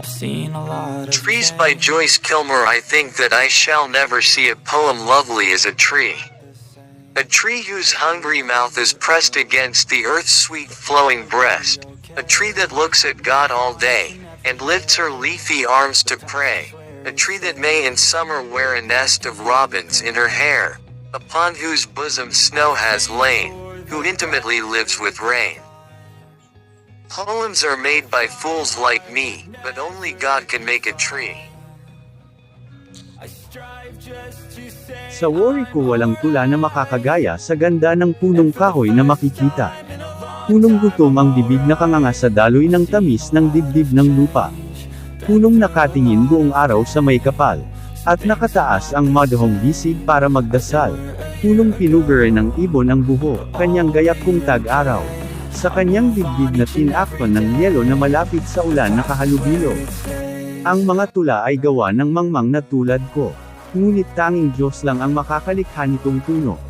I've seen a lot of Trees by Joyce Kilmer I think that I shall never see a poem lovely as a tree. A tree whose hungry mouth is pressed against the earth's sweet flowing breast. A tree that looks at God all day, and lifts her leafy arms to pray. A tree that may in summer wear a nest of robins in her hair, upon whose bosom snow has lain, who intimately lives with rain. Poems are made by fools like me, but only God can make a tree. Sa worry ko walang tula na makakagaya sa ganda ng punong kahoy na makikita. Punong gutom ang bibig na kanganga sa daloy ng tamis ng dibdib ng lupa. Punong nakatingin buong araw sa may kapal. At nakataas ang madahong bisig para magdasal. Punong pinugere ng ibon ang buho, kanyang gayak kung tag-araw. Sa kanyang dibdib na tinakpan ng yelo na malapit sa ulan nakahalubilo. Ang mga tula ay gawa ng mangmang na tulad ko. Ngunit tanging Diyos lang ang makakalikha nitong puno.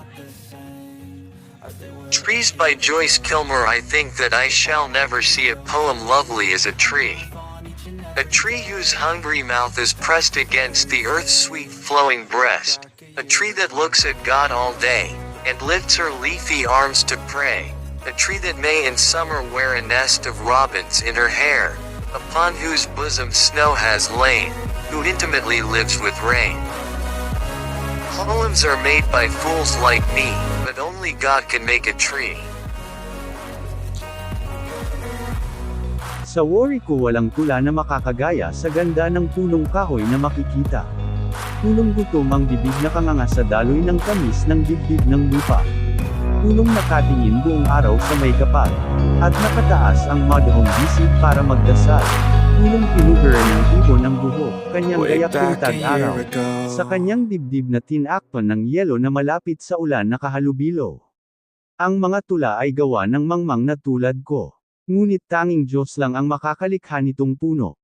Trees by Joyce Kilmer I think that I shall never see a poem lovely as a tree. A tree whose hungry mouth is pressed against the earth's sweet flowing breast. A tree that looks at God all day, and lifts her leafy arms to pray. A tree that may in summer wear a nest of robins in her hair, upon whose bosom snow has lain, who intimately lives with rain. Poems are made by fools like me, but only God can make a tree. Sa worry ko walang tula na makakagaya sa ganda ng punong kahoy na makikita. Punong gutom ang bibig na kanganga sa daloy ng tamis ng dibdib ng lupa. Punong nakatingin buong araw sa may kapal. At nakataas ang madahong bisig para magdasal. Punong pinugere ng ibon ang buho, kanyang gayak kung back a tag-araw. Sa kanyang dibdib na tinakpan ng yelo na malapit sa ulan nakahalubilo. Ang mga tula ay gawa ng mangmang na tulad ko. Ngunit tanging Diyos lang ang makakalikha nitong puno.